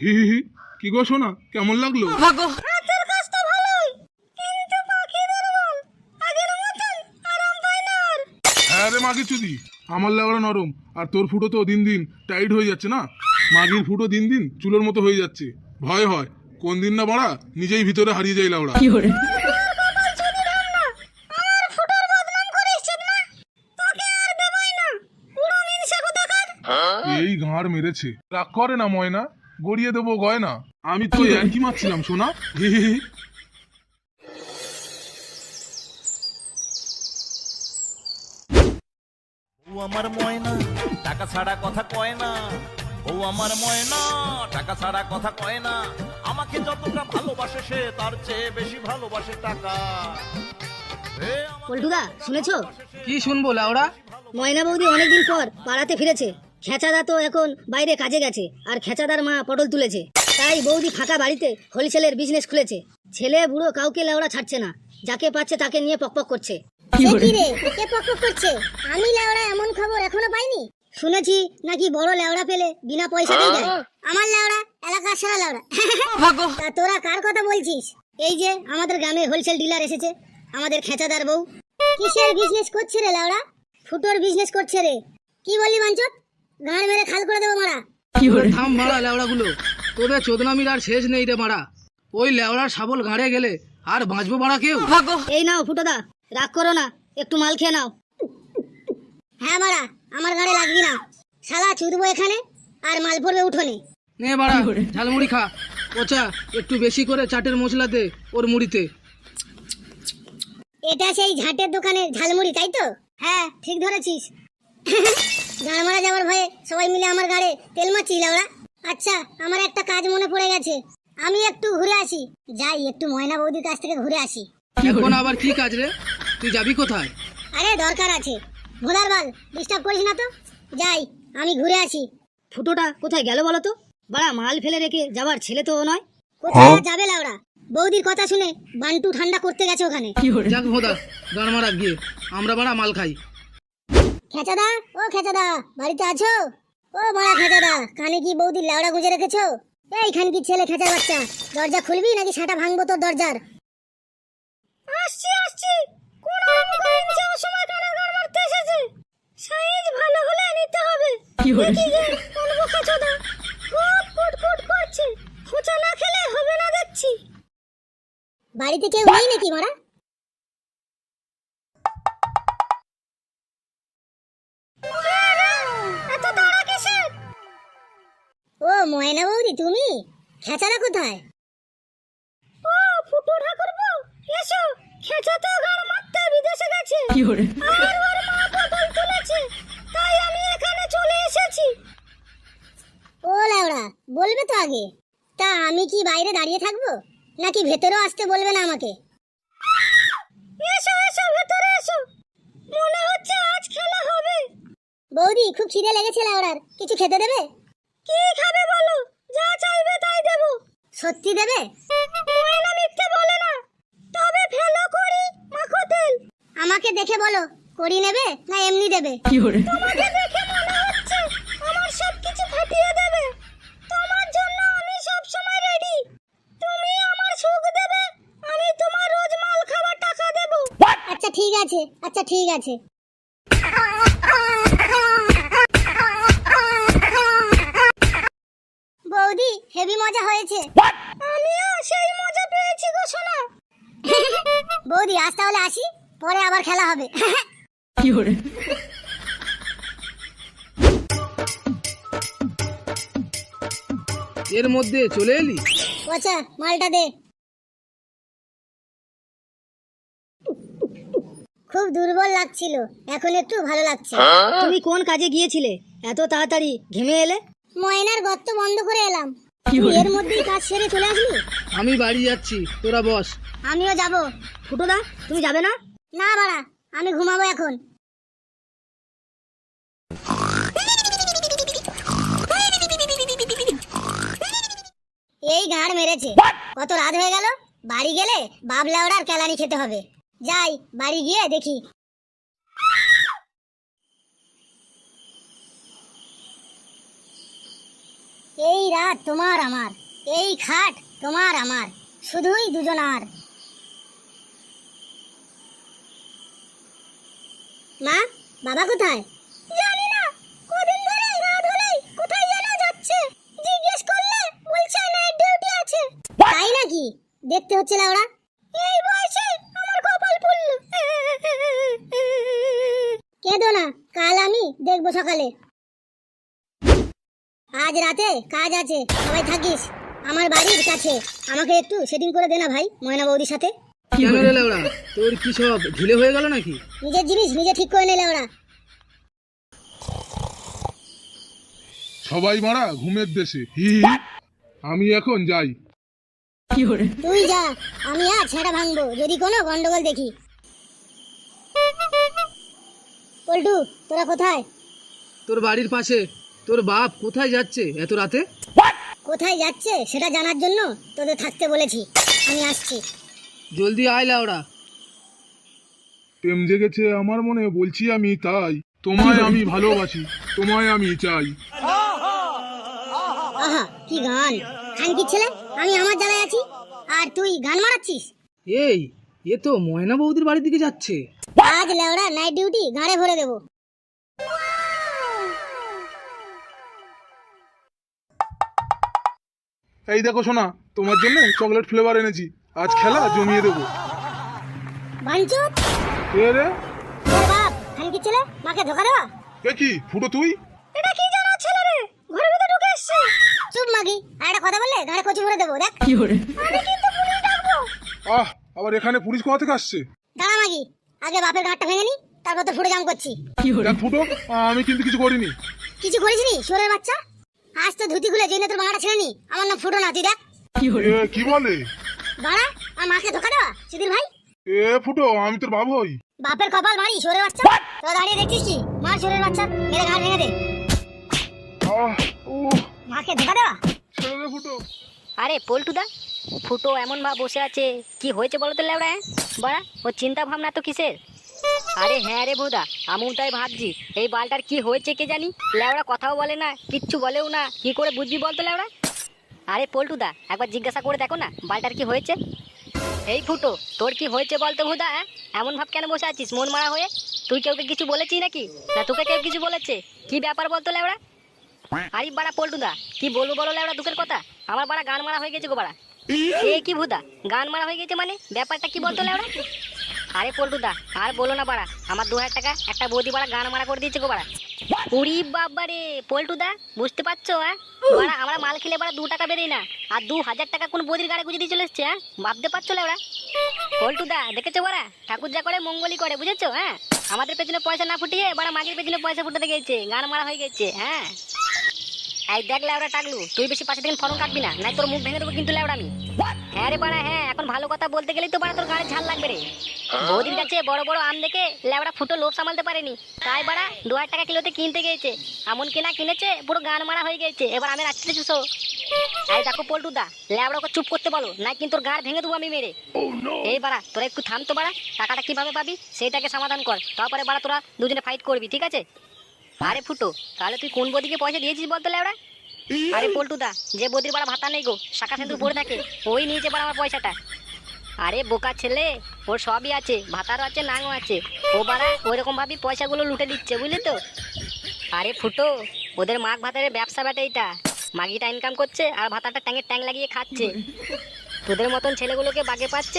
হি হি হি। কি গো শোনা কেমন লাগল? ভাগো। হাতের কাজটা ভালোই কিন্তু পাখি দুর্বল আগের মতন আরাম পায় না আর। হ্যাঁ রে মাগি চুদি আমার লেওড়া নরম আর তোর ফুটো তো দিন দিন টাইট হয়ে যাচ্ছে না? মাগির ফুটো দিন দিন চুলোর মতো হয়ে যাচ্ছে। ভয় হয় কোন দিন না বাড়া নিজেই ভিতরে হারিয়ে যায় লাউড়া আমার ফুটোর বদনাম করিস চুপ না? তোকে আর দেবই না পুরো মিনসে কোথাকার এই গাঁড় মেরেছে। রাগ করে না ময়না গড়িয়ে দেবো গয়না। আমি তো একই মারছিলাম হি। ও আমার ময়না টাকা ছাড়া কথা কয় না। ও আমার ময়না টাকা ছাড়া কথা কয় না। আমাকে যতটা ভালোবাসে সে তার চেয়ে বেশি ভালোবাসে টাকা। পল্টুদা শুনেছো? কি শুনব লাউড়া ময়না বৌদি অনেকদিন পর পাড়াতে ফিরেছে। খেচাদা তো এখন বাইরে কাজে গেছে আর খেচাদার মা পটল তুলেছে। তাই বৌদি ফাঁকা বাড়িতে হোলসেলের বিজনেস খুলেছে। ছেলে বুড়ো কাউকে লেওড়া ছাড়ছে না যাকে পাচ্ছে তাকে নিয়ে পকপক করছে। কে পকপক করছে? আমি লেওড়া এমন খবর এখনও পাইনি? শুনেছি নাকি বড় লেওড়া পেলে বিনা পয়সাতেই দেয় আমার লেওড়া এলাকার সারা লেওড়া। তা তোরা কার কথা বলছিস? এই যে আমাদের গ্রামে হোলসেল ডিলার এসেছে আমাদের খেচাদার বউ। কিসের বিজনেস করছে রে লেওড়া? ফুটোর বিজনেস করছে রে। কি বললি বাঞ্চত? গাঁড় মেরে খাল করে দেবো মারা। থাম মারা লেওড়া গুলো তোদের চোদনামির আর শেষ নেই রে মারা। ওই লেওড়ার শাবল গাঁড়ে গেলে আর বাঁচবো মারা কেউ? ভাগো এই নাও ফুটোদা রাগ করো না একটু মাল খেয়ে নাও। হ্যাঁ মারা আমার গাড়ি লাগবি না। শালা চুদবো এখানে আর মাল পড়বে উঠোনে। নে বাড়া ঝালমুড়ি খা। পচা একটু বেশি করে চাটের মশলা দে ওর মুড়িতে। এটা সেই ঝাঁটের দোকানের ঝালমুড়ি তাই তো? হ্যাঁ ঠিক ধরেছিস। গাড় মারা যাওয়ার ভয়ে সবাই মিলে আমার গাড়ে তেল মারছিস লাউড়া আচ্ছা আমার একটা কাজ মনে পড়ে গেছে। আমি একটু ঘুরে আসি। যাই একটু ময়না বৌদির কাছ থেকে ঘুরে আসি। এখন আবার কি কাজ রে? তুই যাবি কোথায়? আরে দরকার আছে। ভোলার বাল ডিস্টার্ব করিস না তো? যাই আমি ঘুরে আসি। ফুটোটা কোথায় গেল বলো তো? বাড়া মাল ফেলে রেখে যাবার ছেলে তো ও নয়। কোথায় যাবে লাউড়া বৌদির কথা শুনে বান্টু ঠান্ডা করতে গেছে ওখানে। যাক ভোদা গান মারা গিয়ে। আমরা বাড়া মাল খাই। খেচাদা ও খেচাদা বাড়িতে আছো? ও মারা খেচাদা কানে কি বৌদির লাউড়া গুঁজে রেখেছো? এইখান কি ছেলে খেচা বাচ্চা দরজা খুলবি নাকি সাটা ভাঙবো তোর দরজার? আসছি আসছি। কোন আরাম যে অসময় কানে গান মারতে এসেছে? সাইজ ভালো হলে নিতে হবে। খেচাদা। খুব কুটকুট করছে। খোঁচা না খেলে হবে না দেখছি। বাড়িতে কেউ নেই নাকি মারা? ময়না বৌদি তুমি? খেচারা কোথায়? ও ফুটু ঠাকুর বউ এসো। খেচা তো গাড় মারতে বিদেশে গেছে। আর ওর মা পটল তুলেছে তাই আমি এখানে চলে এসেছি। ও লাউড়া বলবে তো আগে। তা আমি কি বাইরে দাঁড়িয়ে থাকব? নাকি ভেতরেও আসতে বলবে না আমাকে? এসো এসো ভেতরে এসো। মনে হচ্ছে আজ খেলা হবে। বৌদি খুব খিদে লেগেছে লাউড়ার কিছু খেতে দেবে? কি খাবে বলো? যা চাইবে তাই দেব। সত্যি দেবে? ময়না মিথ্যে বলে না। তবে ফেলো করি মাখো তেল। আমাকে দেখে বলো করি নেবে না এমনি দেবে? তোমাকে দেখে মনে হচ্ছে আমার সব কিছু ফাটিয়ে দেবে। তোমার জন্য আমি সব সময় রেডি তুমি আমার সুখ দেবে আমি তোমার রোজ মাল খাবার টাকা দেব। আচ্ছা ঠিক আছে। আচ্ছা ঠিক আছে। হেভি মজা হয়েছে। আমিও সেই মজা পেয়েছি গো সোনা। বৌদি আজ তাহলে আসি পরে আবার খেলা হবে। এর মধ্যে চলে এলি? আচ্ছা মালটা দে। খুব দুর্বল লাগছিল এখন একটু ভালো লাগছে। তুমি কোন কাজে গিয়েছিলে? এত তাড়াতাড়ি ঘেমে এলে? ময়নার গর্ত বন্ধ করে এলাম। এর মধ্যেই কাজ সেরে চলে আসলি আমি বাড়ি যাচ্ছি তোরা বস। আমিও যাব। ফুটোদা তুমি যাবে না? না বাড়া আমি ঘুমাবো এখন। এই গাড় মেরেছে। কত রাত হয়ে গেল? বাড়ি গেলে বাবলা ওড়ার কেলানি খেতে হবে। যাই বাড়ি গিয়ে দেখি। এই রাত তোমার আমার এই খাট তোমার আমার শুধুই দুজনার। মা বাবা কোথায়? জানি না কদিন ধরে রাত হলেই কোথায় যেন যাচ্ছে। জিজ্ঞেস করলে বলছে নাইট ডিউটি আছে। তাই নাকি? দেখতে হচ্ছে না ওরা। এই বয়সে আমার কপাল কেঁদো না কাল আমি দেখব সকালে। আজ রাতে কাজ আছে সবাই থাকিস। আমার বাড়ির কাছে। আমাকে একটু সেটিং করে দে না ভাই ময়না বৌদির সাথে। কেন রে লেওড়া? তোর কি সব ঢিলে হয়ে গেল নাকি? নিজের জিনিস নিজে ঠিক করে নিলে ওরা সবাই মারা ঘুমের দেশে। হি হি। আমি এখন যাই। তুই যা আমি আর ছেঁড়া ভাঙবো যদি কোনো গন্ডগোল দেখি। পল্টু তোরা কোথায়? তোর বাড়ির পাশে। তোর বাপ কোথায় যাচ্ছে এত রাতে? কোথায় যাচ্ছে সেটা জানার জন্য তোদের থাকতে বলেছি। আমি আসছি। জলদি আয় লেওড়া প্রেম জেগেছে আমার মনে বলছি আমি তাই। তোমায় আমি ভালোবাসি তোমায় আমি চাই। আহা কি গান। খানকি ছেলে? আমি আমার জ্বালায় আছি আর তুই গান মারাচ্ছিস? এই এ তো ময়না বৌদির বাড়ির দিকে যাচ্ছে। আজ লেওড়া নাইট ডিউটি গাড়ে ভরে দেবো। এই দেখো শোনা তোমার জন্য চকলেট ফ্লেভার এনেছি। আজ খেলা জমিয়ে দেবো। এ রে? ছেলে? মাকে ধোকা দেওয়া? এ কি? ফুটো তুই? এটা কি জানো ছেলে রে? ঘরের ভিতরে ঢুকে এসছে। চুপ মাগি। আর একটা কথা বললে? গাড়ে কচি ভরে দেবো দেখ। আমি কিন্তু পুলিশ ডাকবো। আহ আবার এখানে পুলিশ কোথা থেকে আসছে? দাঁড়া মাগি। আগে বাপের গাঁটটা ভেঙে নি তারপর তো ফুটে জাম করছি। দেখ ফুটো আমি কিন্তু কিছু করিনি। কিছু করিসনি? সোরের বাচ্চা? আজ তো ধুতি খুলে জেনে তোর বাঙাটা ছেড়ে নি আমার নাম ফুটো না তুই দেখ এ কি বলে? বাড়া আর মাকে ধোকা দেওয়া? সুধীর ভাই? এ ফুটো আমি তোর বাপ হই। বাপের কপাল মারি সোরের বাচ্চা। তোরা দাঁড়িয়ে দেখছিস কি? মার সোরের বাচ্চা মেরে ঘাট ভেঙে দে। আহ মাকে ধোকা দেওয়া? ছেড়ে দে ফুটো। আরে পল্টুদা ফুটো এমন ভাব বসে আছে। কি হয়েছে বলো তো ল্যাবড়া হ্যাঁ? বড়া ও চিন্তা ভাবনা তো কিসের? আরে হ্যাঁ রে বৌদা আমিও তাই ভাবছি এই বালটার কি হয়েছে কে জানি? ল্যাবড়া কথাও বলে না কিচ্ছু বলেও না কি করে বুঝবি বলতো ল্যাবড়া আরে পল্টুদা একবার জিজ্ঞাসা করে দেখো না বালটার কি হয়েছে? এই ফুটো তোর কি হয়েছে বলতো ভুদা হ্যাঁ? এমন ভাব কেন বসে আছিস মন মারা হয়ে? তুই কেউকে কিছু বলেছিস নাকি? না তোকে কেউ কিছু বলেছে? কি ব্যাপার বলতো ল্যাবড়া আরে বাড়া পল্টুদা কি বলব বলো ল্যাবড়া দুঃখের কথা? আমার বাড়া গান মারা হয়ে গেছে গো বাড়া। এ কি ভুদা গান মারা হয়ে গেছে মানে? ব্যাপারটা কি বলতো লেওড়া আরে পল্টুদা, আর বলো না বাড়া, আমার দু হাজার টাকা একটা বৌদি বাড়া গান মারা করে দিয়েছে গো বাড়া। উড়ি বাবা রে পল্টুদা, বুঝতে পারছ হ্যাঁ? আমরা মাল খেলে বাড়া দু টাকা বেরোই না, আর দু হাজার টাকা কোন বৌদির গাড়ি গুজে দিয়ে চলে এসছে হ্যাঁ? ভাবতে পারছ লেওড়া পল্টুদা, দেখেছ বাড়া? ঠাকুর যা করে মঙ্গলই করে, বুঝেছ হ্যাঁ? আমাদের পেছনে পয়সা না ফুটিয়ে বাড়া মাগের পেছনে পয়সা ফুটাতে গেছে গান মারা হয়ে গেছে হ্যাঁ? এই দেখ লেওড়া টাকলু, তুই বেশি পাশে থেকে ফরম কাটবি না, নাই তোর মুখ ভেঙে দেবো কিন্তু লেওড়া আমি হ্যাঁ রে বাড়া হ্যাঁ এখন ভালো কথা বলতে গেলেই তো বাড়া তোর গাড়ি ঝাল লাগবে রে। বৌদির কাছে বড় বড় আম দেখে লেওড়া ফুটো লোভ সামালতে পারেনি। তাই বাড়া দু হাজার টাকা কিলোতে কিনতে গিয়েছে। এমন কিনা কিনেছে পুরো গান মারা হয়ে গেছে এবার আমি রাখতে চুষো এই দেখো পল্টু দা লেওড়া ওকে চুপ করতে বলো না কিন্তু তোর গাড় ভেঙে দেবো আমি মেরে। এই বাড়া তোরা একটু থাম তো বাড়া টাকাটা কীভাবে পাবি সেইটাকে সমাধান কর। তারপরে বাড়া তোরা দুজনে ফাইট করবি ঠিক আছে? আরে ফুটো তাহলে তুই কোন বদিকে পয়সা দিয়েছিস বলতো লেওড়া? আরে পল্টুদা যে বদির বাড়া ভাতা নেই গো, শাখা সিঁদুর পড়ে থাকে, ওই নিয়েছে বাড়া আমার পয়সাটা। আরে বোকা ছেলে, ওর সবই আছে, ভাতারও আছে নাংও আছে। ও বাড়া ওইরকম ভাবি পয়সাগুলো লুটে দিচ্ছে, বুঝলি তো? আরে ফুটো, ওদের মাঘ ভাতারের ব্যবসা ব্যাটা এইটা। মাগিটা ইনকাম করছে, আর ভাতাটা ট্যাঙের ট্যাং লাগিয়ে খাচ্ছে। তোদের মতন ছেলেগুলোকে বাগে পাচ্ছে।